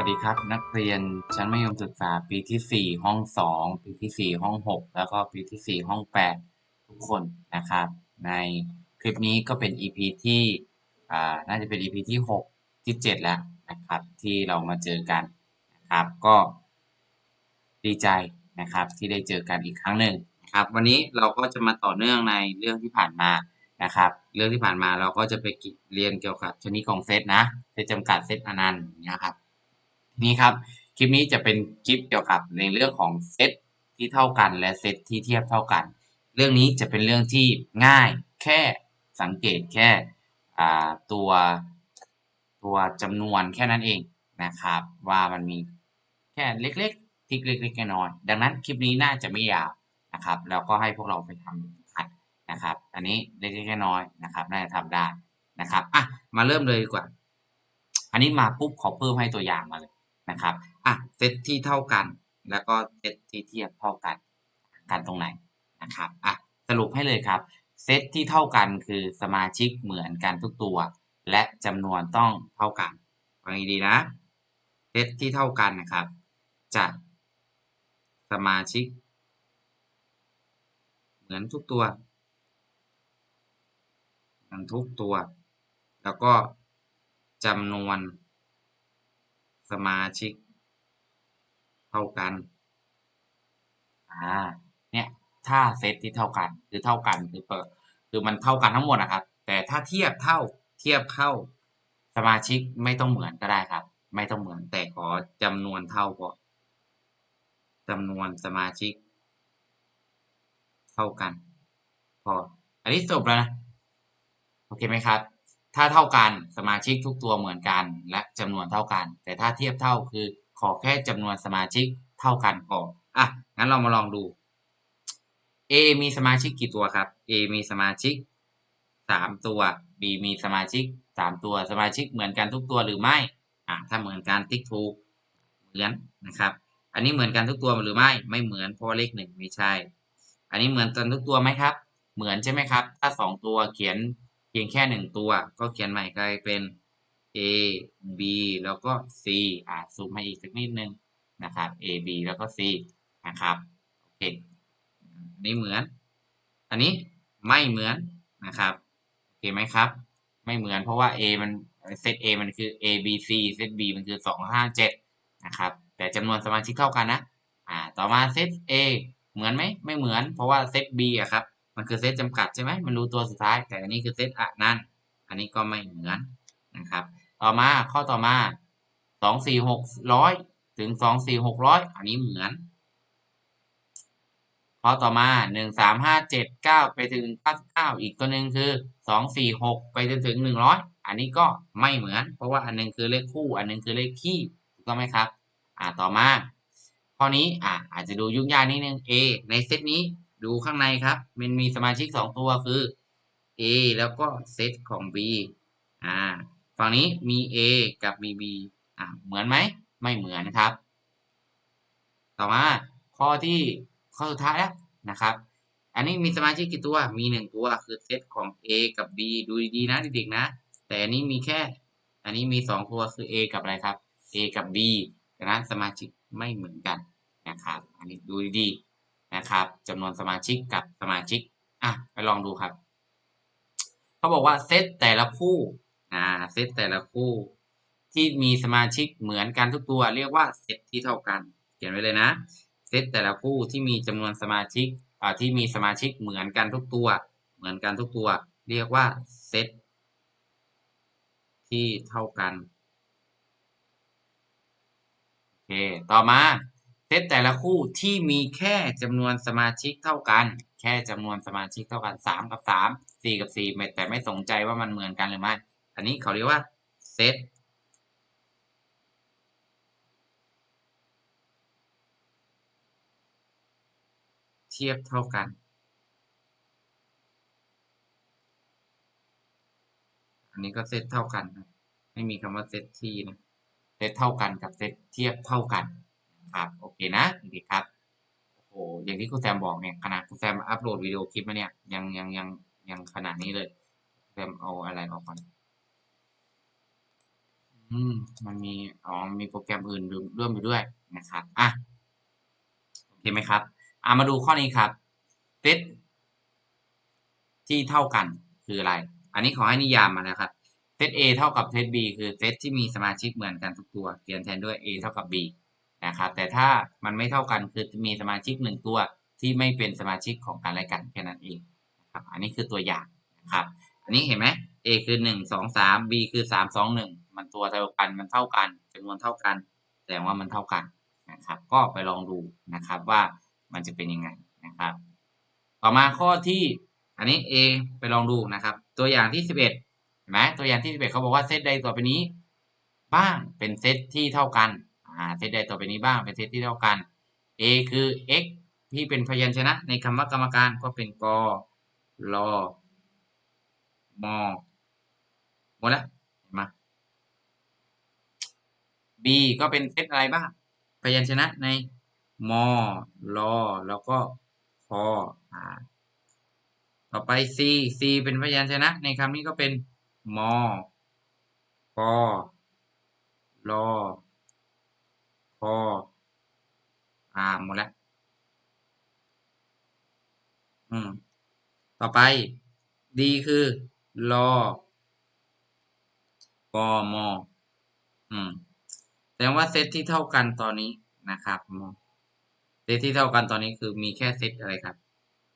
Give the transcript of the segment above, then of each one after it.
วัสดีครับ นักเรียนชั้นมัธยมศึกษาปีที่ 4 ห้อง 2 ปีที่ 4 ห้อง 6 แล้วก็ปีที่ 4 ห้อง 8 ทุกคนนะครับ ในคลิปนี้ก็เป็น EP ที่อ่น่าจะเป็น EP ที่ 6 ที่ 7 แล้วนะครับที่เรามาเจอกันนะครับก็ดีใจนะครับที่ได้เจอกันอีกครั้งหนึ่งนะครับ วันนี้เราก็จะมาต่อเนื่องในเรื่องที่ผ่านมานะครับ เรื่องที่ผ่านมาเราก็จะไปเรียนเกี่ยวกับชนิดของเซตนะเซตจำกัดเซตอนันต์นะครับ นี่ครับ คลิปนี้จะเป็นคลิปเกี่ยวกับในเรื่องของเซตที่เท่ากัน และเซตที่เทียบเท่ากัน เรื่องนี้จะเป็นเรื่องที่ง่ายแค่สังเกตแค่ตัวตัวจำนวนแค่นั้นเองนะครับ ว่ามันมีแค่เล็กๆทิกเล็กๆน้อยๆดังนั้นคลิปนี้น่าจะไม่ยาวนะครับ แล้วก็ให้พวกเราไปทำขัดนะครับ อันนี้เล็กๆน้อยๆนะครับ น่าจะทำได้นะครับอะมาเริ่มเลยดีกว่า อันนี้มาปุ๊บขอเพิ่มให้ตัวอย่างมาเลย นะครับอะเซตที่เท่ากัน แล้วก็เซตที่เทียบเท่ากันกันตรงไหนนะครับอะสรุปให้เลยครับเซตที่เท่ากันคือสมาชิกเหมือนกันทุกตัว และจำนวนต้องเท่ากันฟังดีๆนะเซตที่เท่ากันนะครับ จะสมาชิก เหมือนทุกตัวเหมือนทุกตัว แล้วก็จำนวน สมาชิก เท่ากัน อ่า เนี่ย ถ้าเซตที่เท่ากัน คือเท่ากันคือเปิดคือมันเท่ากันทั้งหมดนะครับ แต่ถ้าเทียบเท่าเทียบเข้าสมาชิกไม่ต้องเหมือนก็ได้ครับ ไม่ต้องเหมือนแต่ขอจำนวนเท่าพอจำนวนสมาชิก เท่ากัน พอ อันนี้จบแล้วนะ โอเคไหมครับ ถ้าเท่ากันสมาชิกทุกตัวเหมือนกันและจำนวนเท่ากัน แต่ถ้าเทียบเท่าคือขอแค่จำนวนสมาชิกเท่ากันพอนอะงั้นเรามาลองดู A มีสมาชิกกี่ตัวครับ A มีสมาชิกสามตัว B มีสมาชิกสามตัวสมาชิกเหมือนกันทุกตัวหรือไม่อะถ้าเหมือนกันติ๊กถูกเหมือนนะครับ อันนี้เหมือนกันทุกตัวหรือไม่ไม่เหมือนเพราะเลขหนึ่งไม่ใช่ อันนี้เหมือนกันทุกตัวไหมครับ เหมือนใช่ไหมครับ ถ้าสองตัวเขียน พียงแค่หนึ่งตัวก็เขียนใหม่กลายเป็น a b แล้วก็ c อ่าซูมให้อีกสักนิดนึงนะครับ a b แล้วก็ c นะครับโอเคนี่เหมือน อันนี้ไม่เหมือนนะครับโอเคไหมครับ ไม่เหมือนเพราะว่า a มันเซต a มันคือ a b c เซต b มันคือสองห้าเจ็ดนะครับ แต่จำนวนสมาชิกเท่ากันนะ อ่า ต่อมาเซต a เหมือนไหมไม่เหมือน เพราะว่าเซต b อะครับ มันคือเซตจำกัดใช่ไหมมันรู้ตัวสุดท้าย แต่อันนี้คือเซตอะนั่นอันนี้ก็ไม่เหมือนนะครับ ต่อมาข้อต่อมาสองสี่หกร้อยถึงสองสี่หกร้อยอันนี้เหมือนข้อต่อมาหนึ่งสามห้าเจ็ดเก้าไปถึงเก้าสิบเก้าอีกตัวหนึ่งคือสองสี่หกไปจนถึงหนึ่งร้อยอันนี้ก็ไม่เหมือน เพราะว่าอันนึงคือเลขคู่ อันนึงคือเลขคี่ถูกต้องไหมครับ อ่าต่อมาข้อนี้อ่าอาจจะดูยุ่งยากนิดนึง A ในเซตนี้ ดูข้างในครับ มันมีสมาชิกสองตัวคือ A แล้วก็เซตของ B อ่าฝั่งนี้มี A กับมี B อ่าเหมือนไหม ไม่เหมือนครับ ต่อมาข้อที่ข้อสุดท้ายแล้วนะครับ อันนี้มีสมาชิกกี่ตัว มีหนึ่งตัวคือเซตของ A กับ B ดูดีๆนะเด็กๆนะ แต่อันนี้มีแค่ อันนี้มีสองตัวคือ A กับอะไรครับ A กับ B ดังนั้นสมาชิกไม่เหมือนกันนะครับ อันนี้ดูดีๆ นะครับจำนวนสมาชิกกับสมาชิกอะไปลองดูครับเขาบอกว่าเซตแต่ละคู่อ่าเซตแต่ละคู่ ที่มีสมาชิกเหมือนกันทุกตัว เรียกว่าเซตที่เท่ากัน เขียนไว้เลยนะเซตแต่ละคู่ที่มีจำนวนสมาชิกอ่าที่มีสมาชิกเหมือนกันทุกตัว เหมือนกันทุกตัว เรียกว่าเซตที่เท่ากันโอเคต่อมา เซตแต่ละคู่ที่มีแค่จำนวนสมาชิกเท่ากัน แค่จำนวนสมาชิกเท่ากันสามกับสามสี่กับสี่แต่ไม่สนใจว่ามันเหมือนกันหรือไม่ อันนี้เขาเรียกว่าเซตเทียบเท่ากัน อันนี้ก็เซตเท่ากัน ไม่มีคำว่าเซตที่นะ เซตเท่ากันกับเซตเทียบเท่ากัน ครับโอเคนะดีครับโอ้โหอย่างที่ครูแซมบอกเนี่ยขนาดครูแซมอัปโหลดวิดีโอคลิปมาเนี่ยยังยังยังยังขนาดนี้เลยแซมเอาอะไรออกก่อนอืมมันมีอ๋อมีโปรแกรมอื่นร่วมอยู่ด้วยนะครับอะโอเคไหมครับอ่ามาดูข้อนี้ครับเซตที่เท่ากันคืออะไร อันนี้ขอให้นิยามมานะครับเซต A เท่ากับเซต B คือเซตที่มีสมาชิกเหมือนกันทุกตัวเขียนแทนด้วย A เท่ากับ B นะครับ แต่ถ้ามันไม่เท่ากันคือมีสมาชิกหนึ่งตัวที่ไม่เป็นสมาชิกของกันและกันแค่นั้นเองนะครับ อันนี้คือตัวอย่างนะครับ อันนี้เห็นไหม A คือหนึ่งสองสาม B คือสามสองหนึ่งมันตัวเท่ากันมันเท่ากันจำนวนเท่ากันแสดงว่ามันเท่ากันนะครับ ก็ไปลองดูนะครับว่ามันจะเป็นยังไงนะครับ ต่อมาข้อที่อันนี้ A ไปลองดูนะครับ ตัวอย่างที่สิบเอ็ดเห็นไหมตัวอย่างที่สิบเอ็ดเขาบอกว่าเซตใดต่อไปนี้ บ้างเป็นเซตที่เท่ากัน อ่าเซตใดต่อไปนี้บ้างเป็นเซตที่เท่ากัน A คือ x ที่เป็นพยัญชนะในคำว่ากรรมการก็เป็นกรอมอหมดแล้วเห็นไหม B ก็เป็นเซตอะไรบ้าง พยัญชนะในมอลอแล้วก็คออ่าต่อไป C C เป็นพยัญชนะในคำนี้ก็เป็นมอกอลอ คออ่าหมดแล้วอืม ต่อไป D คือ รอกอมออืมแสดงว่าเซตที่เท่ากันตอนนี้นะครับมเซตที่เท่ากันตอนนี้คือมีแค่เซตอะไรครับ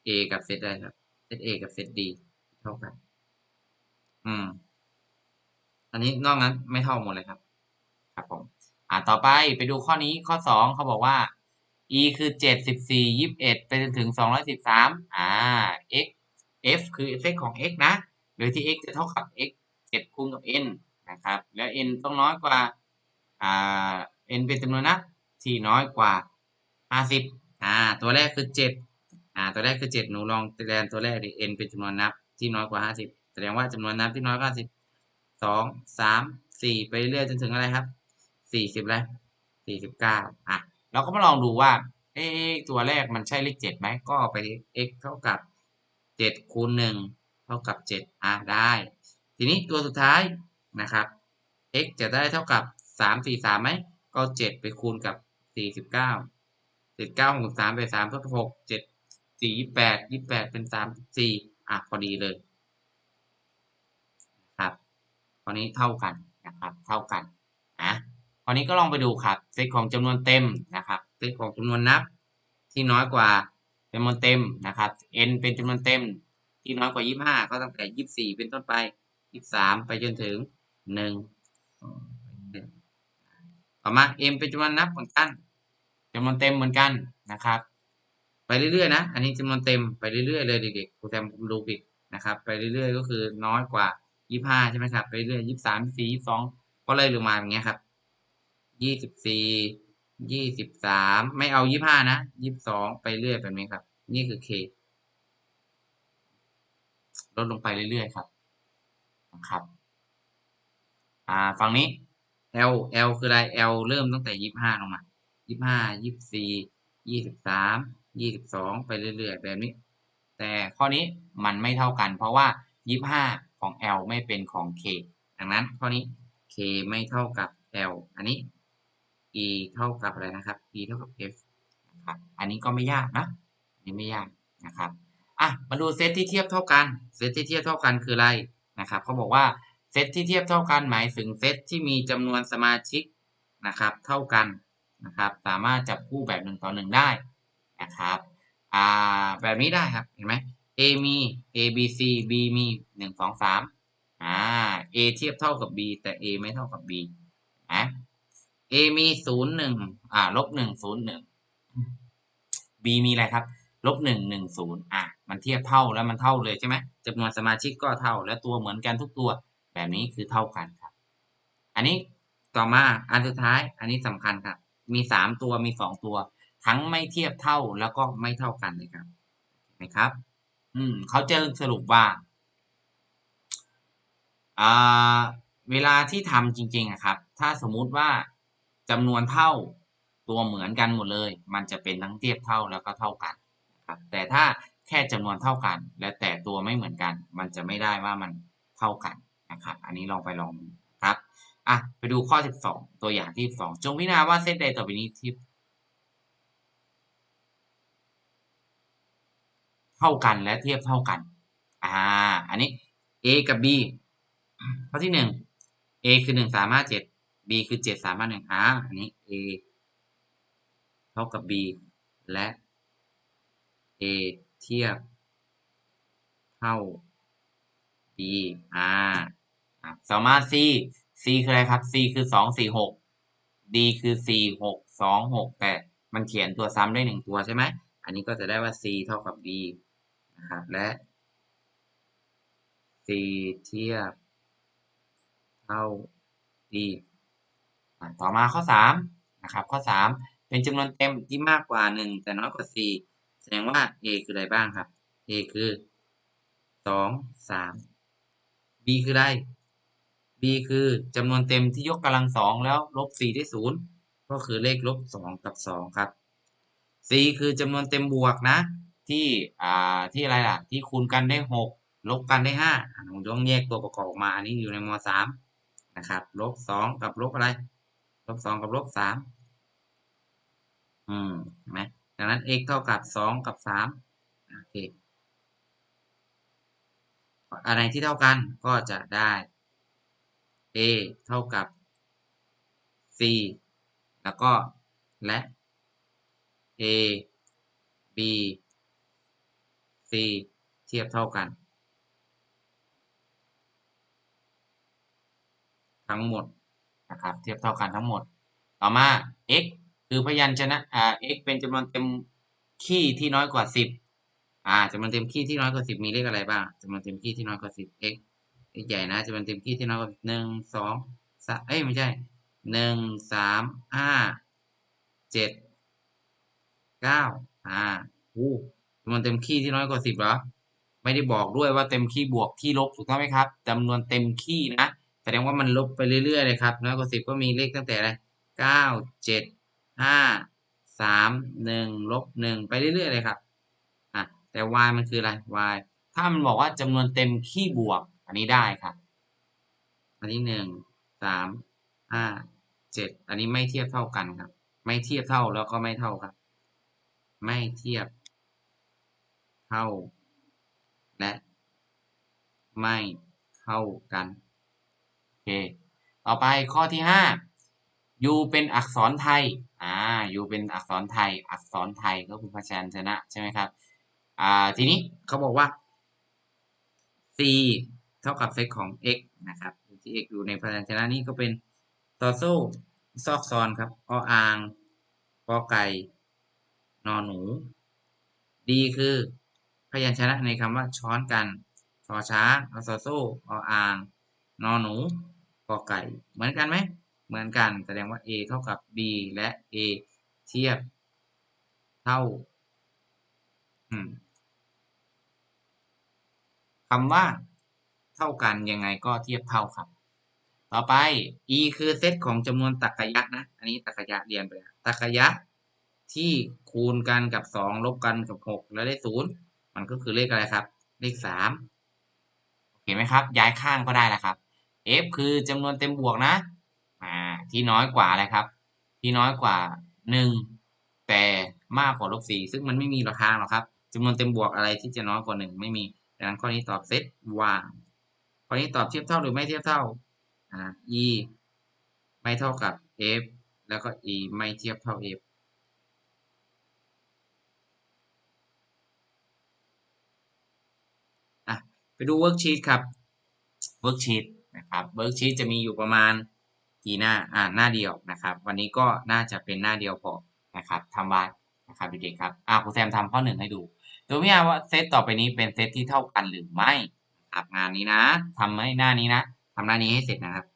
A กับเซตอะไรครับ เซต A กับเซต D เท่ากัน อืม อันนี้นอกนั้นไม่เท่าหมดเลยครับ ครับผม อ่าต่อไปไปดูข้อนี้ข้อสองเขาบอกว่า e คือเจ็ดสิบสี่ยิบเอ็ดไปจนถึงสองร้อยสิบสามอ่า x f คือเซตของ x นะ โดยที่ x จะเท่ากับ x เจ็ดคูณกับ n นะครับ แล้ว n ต้องน้อยกว่าอ่า n เป็นจำนวนนับที่น้อยกว่าห้าสิบอ่า ตัวแรกคือเจ็ดอ่า ตัวแรกคือเจ็ดหนูลองแทนตัวแรกดิ n เป็นจำนวนนับที่น้อยกว่าห้าสิบแสดงว่าจำนวนนับที่น้อยกว่าห้าสิบสองสามสี่ไปเรื่อยจนถึงอะไรครับ สี่สิบแล้วสี่สิบเก้าอะเราก็มาลองดูว่า เอ๊ตัวแรกมันใช่เลขเจ็ดไหมก็เอาไป x เท่ากับเจ็ดคูณหนึ่งเท่ากับเจ็ดอะได้ ทีนี้ตัวสุดท้ายนะครับ x จะได้เท่ากับสามสี่สามไหมก็เจ็ดไปคูณกับสี่สิบเก้าเจ็ดเก้าหกสามไปสามเท่ากับหกเจ็ดสี่ยี่แปดยี่แปดเป็นสามสี่อะพอดีเลยครับตอนนี้เท่ากันนะครับ เท่ากัน คราวนี้ก็ลองไปดูครับเซตของจำนวนเต็มนะครับเซตของจำนวนนับที่น้อยกว่าจำนวนเต็มนะครับ n เป็นจำนวนเต็ม ที่น้อยกว่ายี่ห้าก็ตั้งแต่ยี่สี่เป็นต้นไปยี่สามไปจนถึงหนึ่งต่อมา m เป็นจำนวนนับเหมือนกันจำนวนเต็มเหมือนกันนะครับ ไปเรื่อยๆนะ อันนี้จำนวนเต็มไปเรื่อยๆเลยเด็กๆครูแทมดูผิดนะครับ ไปเรื่อยๆก็คือน้อยกว่ายี่ห้าใช่ไหมครับ ไปเรื่อยยี่สามสี่ยี่สองก็เลยลงมาอย่างเงี้ยครับ ยี่สิบสี่ยี่สิบสามไม่เอายี่ห้านะยี่สองไปเรื่อยแบบนี้ครับ นี่คือ k ลดลงไปเรื่อยๆครับครับ อ่าฝั่งนี้ L L คืออะไร L เริ่มตั้งแต่ยี่ห้าลงมายี่ห้ายี่สี่ยี่สิบสามยี่สิบสองไปเรื่อยๆแบบนี้ แต่ข้อนี้มันไม่เท่ากัน เพราะว่ายี่ห้าของ L ไม่เป็นของ K ดังนั้นข้อนี้ K ไม่เท่ากับ L อันนี้ E เท่ากับอะไรนะครับ E เท่ากับ F นะครับ อันนี้ก็ไม่ยากนะ อันนี้ไม่ยากนะครับ อะ มาดูเซตที่เทียบเท่ากัน เซตที่เทียบเท่ากันคืออะไรนะครับเขาบอกว่าเซตที่เทียบเท่ากันหมายถึงเซตที่มีจำนวนสมาชิกนะครับ เท่ากันนะครับ สามารถจับคู่แบบหนึ่งต่อหนึ่งได้นะครับ อ่า แบบนี้ได้ครับ เห็นไหม A มี A B C B มีหนึ่งสองสามอ่า A เทียบเท่ากับ B แต่ A ไม่เท่ากับ B นะ A มีศูนย์หนึ่งอ่าลบหนึ่งศูนย์หนึ่ง B มีอะไรครับลบหนึ่งหนึ่งศูนย์อะมันเทียบเท่าแล้วมันเท่าเลยใช่ไหมจำนวนสมาชิกก็เท่า และตัวเหมือนกันทุกตัว แบบนี้คือเท่ากันครับ อันนี้ต่อมาอันสุดท้าย อันนี้สำคัญครับ มีสามตัวมีสองตัว ทั้งไม่เทียบเท่าแล้วก็ไม่เท่ากันเลยครับเห็นไหมครับ อืมเขาจะสรุปว่าอ่าเวลาที่ทำจริงๆอะครับ ถ้าสมมุติว่า จำนวนเท่าตัวเหมือนกันหมดเลย มันจะเป็นทั้งเทียบเท่าแล้วก็เท่ากันครับแต่ถ้าแค่จำนวนเท่ากัน และแต่ตัวไม่เหมือนกัน มันจะไม่ได้ว่ามันเท่ากันนะครับอันนี้ลองไปลองครับอะไปดูข้อ 12 ตัวอย่างที่ 12 จงพิจารณาว่าเซตใดต่อไปนี้ที่เท่ากันและเทียบเท่ากัน อ่า อันนี้ a กับ b ข้อที่หนึ่ง a คือหนึ่งสามห้าเจ็ด b คือเจ็ดสามห้าหนึ่งอ่าอันนี้ a เท่ากับ b และ a เทียบ เท่า b อ่าต่อมา c c คืออะไรครับ c คือสองสี่หก d คือสี่หกสองหกแต่มันเขียนตัวซ้ำได้หนึ่งตัวใช่ไหม อันนี้ก็จะได้ว่า c เท่ากับ b นะครับและ c เทียบ เท่า d ต่อมาข้อสามนะครับข้อสามเป็นจำนวนเต็มที่มากกว่าหนึ่งแต่น้อยกว่า c แสดงว่า a คืออะไรบ้างครับ a คือสองสาม b คืออะไร b คือจำนวนเต็มที่ยกกำลังสองแล้วลบ4ได้ศูนย์ก็คือเลขลบ2กับ 2 ครับ c คือจำนวนเต็มบวกนะ ที่อ่าที่อะไรล่ะ ที่คูณกันได้ 6 ลบกันได้5ผมต้องแยกตัวประกอบออกมาอันนี้อยู่ในม .3 นะครับลบ2กับลบอะไร ลบ2กับลบ3อืมเห็นไหมดังนั้น x เท่ากับ2กับ3โอเคอะไรที่เท่ากันก็จะได้ a เท่ากับ c แล้วก็และ a b c เทียบเท่ากัน ทั้งหมด นะครับเทียบเท่ากันทั้งหมด ต่อมา x คือพยัญชนะอ่า x เป็นจำนวนเต็มคี่ที่น้อยกว่า 10อ่าจำนวนเต็มคี่ที่น้อยกว่า 10 มีเลขอะไรบ้างจำนวนเต็มคี่ที่น้อยกว่า 10 x x ใหญ่นะจำนวนเต็มที่ที่น้อยกว่าหนึ่งสองสามเอ้ยไม่ใช่หนึ่งสามห้าเจ็ดเก้าอ่าอู้จำนวนเต็มคี่ที่น้อยกว่าสิบเหรอไม่ได้บอกด้วยว่าเต็มคี่บวกที่ลบถูกต้องไหมครับจำนวนเต็มคี่นะ แสดงว่ามันลบไปเรื่อยๆเลยครับน้อยกว่าสิบก็มีเลขตั้งแต่อะไรเก้าเจ็ดห้าสามหนึ่งลบหนึ่งไปเรื่อยๆเลยครับอะแต่ y มันคืออะไร y ถ้ามันบอกว่าจำนวนเต็มคี่บวก อันนี้ได้ครับ อันนี้หนึ่งสามห้าเจ็ดอันนี้ไม่เทียบเท่ากันครับ ไม่เทียบเท่าแล้วก็ไม่เท่าครับ ไม่เทียบเท่า และ ไม่เท่ากัน เค ต่อไปข้อที่ห้า u เป็นอักษรไทย อ่า u เป็นอักษรไทย อักษรไทยก็คือพยัญชนะใช่ไหมครับ อ่า ทีนี้เขาบอกว่า c เท่ากับเซตของ x นะครับที่ x อยู่ในพยัญชนะนี้ก็เป็นต่อโซ่ซอกซอนครับ ออ่างกอไก่ นอหนู d คือพยัญชนะในคำว่าช้อนกันชอช้างอโซโซ่ออ่าง นอหนูกอไก่ เหมือนกันไหม เหมือนกัน แสดงว่า a เท่ากับ b และ a เทียบ เท่าคำว่าเท่ากันยังไงก็เทียบเท่าครับ ต่อไป e คือเซตของจำนวนตรรกะนะ อันนี้ตรรกะเรียนไปตรรกะที่คูณกันกับสองลบกันกับหกแล้วได้ศูนย์มันก็คือเลขอะไรครับ เลขสามเห็นไหมครับ ย้ายข้างก็ได้แล้วครับ f คือจำนวนเต็มบวกนะอ่าที่น้อยกว่าอะไรครับ ที่น้อยกว่าหนึ่งแต่มากกว่าลบสี่ซึ่งมันไม่มีราคาหรอกครับจำนวนเต็มบวกอะไรที่จะน้อยกว่าหนึ่งไม่มีดังนั้นข้อนี้ตอบเซตว่างข้อนี้ตอบเทียบเท่าหรือไม่เทียบเท่าอ่า e ไม่เท่ากับ f แล้วก็ e ไม่เทียบเท่า f อะไปดูเวิร์กชีตครับ เวิร์กชีต นะครับเวิร์กชีตจะมีอยู่ประมาณกี่หน้าอ่าหน้าเดียวนะครับ วันนี้ก็น่าจะเป็นหน้าเดียวพอนะครับทำไว้นะครับเด็กๆครับอ่าครูแซมทำข้อหนึ่งให้ดูดูพิจารณาว่าเซตต่อไปนี้เป็นเซตที่เท่ากันหรือไม่ครับงานนี้นะทำให้หน้านี้นะทำหน้านี้ให้เสร็จนะครับ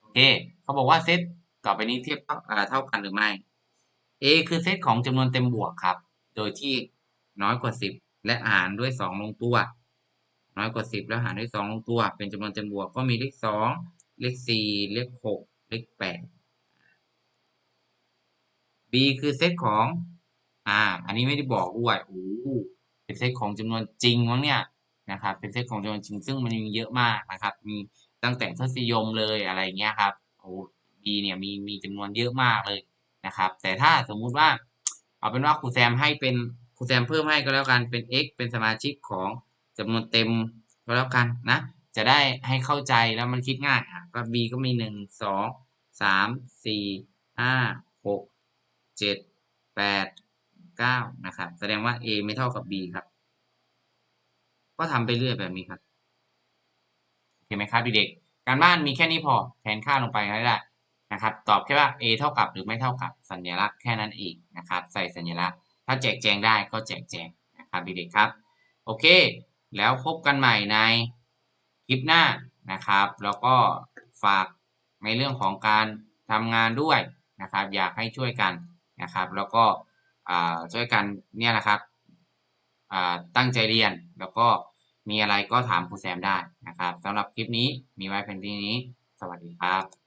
โอเคเขาบอกว่าเซตต่อไปนี้เทียบเท่ากันหรือไม่ A คือเซตของจำนวนเต็มบวกครับ โดยที่น้อยกว่า 10 และหารด้วย 2 ลงตัว น้อยกว่า 10 แล้วหารด้วย 2 ลงตัว เป็นจำนวนเต็มบวกก็มีเลข 2 เลข 4 เลข 6 เลข 8 B คือเซตของ อ่า อันนี้ไม่ได้บอกด้วยโอ้เป็นเซตของจำนวนจริงมั้งเนี่ยนะครับ เป็นเซตของจำนวนจริง ซึ่งมันมีเยอะมากนะครับ มีตั้งแต่ทศนิยมเลยอะไรเงี้ยครับโอ้ B เนี่ยมีมีจำนวนเยอะมากเลยนะครับ แต่ถ้าสมมุติว่าเอาเป็นว่าครูแซมให้เป็น รูแซมเพิ่มให้ก็แล้วกันเป็น x เป็นสมาชิกของจำนวนเต็มก็แล้วกันนะ จะได้ให้เข้าใจแล้วมันคิดง่ายอ่าก็ B ก็มี1 2 3 4 5 6 7 8 9นะครับ แสดงว่า A ไม่เท่ากับ B ครับ ก็ทำไปเรื่อยแบบนี้ครับโอเคไหมครับเด็กๆการบ้านมีแค่นี้พอแทนค่าลงไปก็ได้นะครับ ตอบแค่ว่า A เท่ากับหรือไม่เท่ากับสัญลักษณ์แค่นั้นเองนะครับ ใส่สัญลักษณ์ ถ้าแจกแจงได้ก็แจกแจงนะครับเด็กๆครับ โอเค แล้วพบกันใหม่ในคลิปหน้านะครับ แล้วก็ฝากในเรื่องของการทำงานด้วยนะครับ อยากให้ช่วยกันนะครับ แล้วก็อ่าช่วยกันเนี่ยนะครับอ่าตั้งใจเรียนแล้วก็มีอะไรก็ถามครูแซมได้นะครับสำหรับคลิปนี้มีไว้เพียงเท่นี้ สวัสดีครับ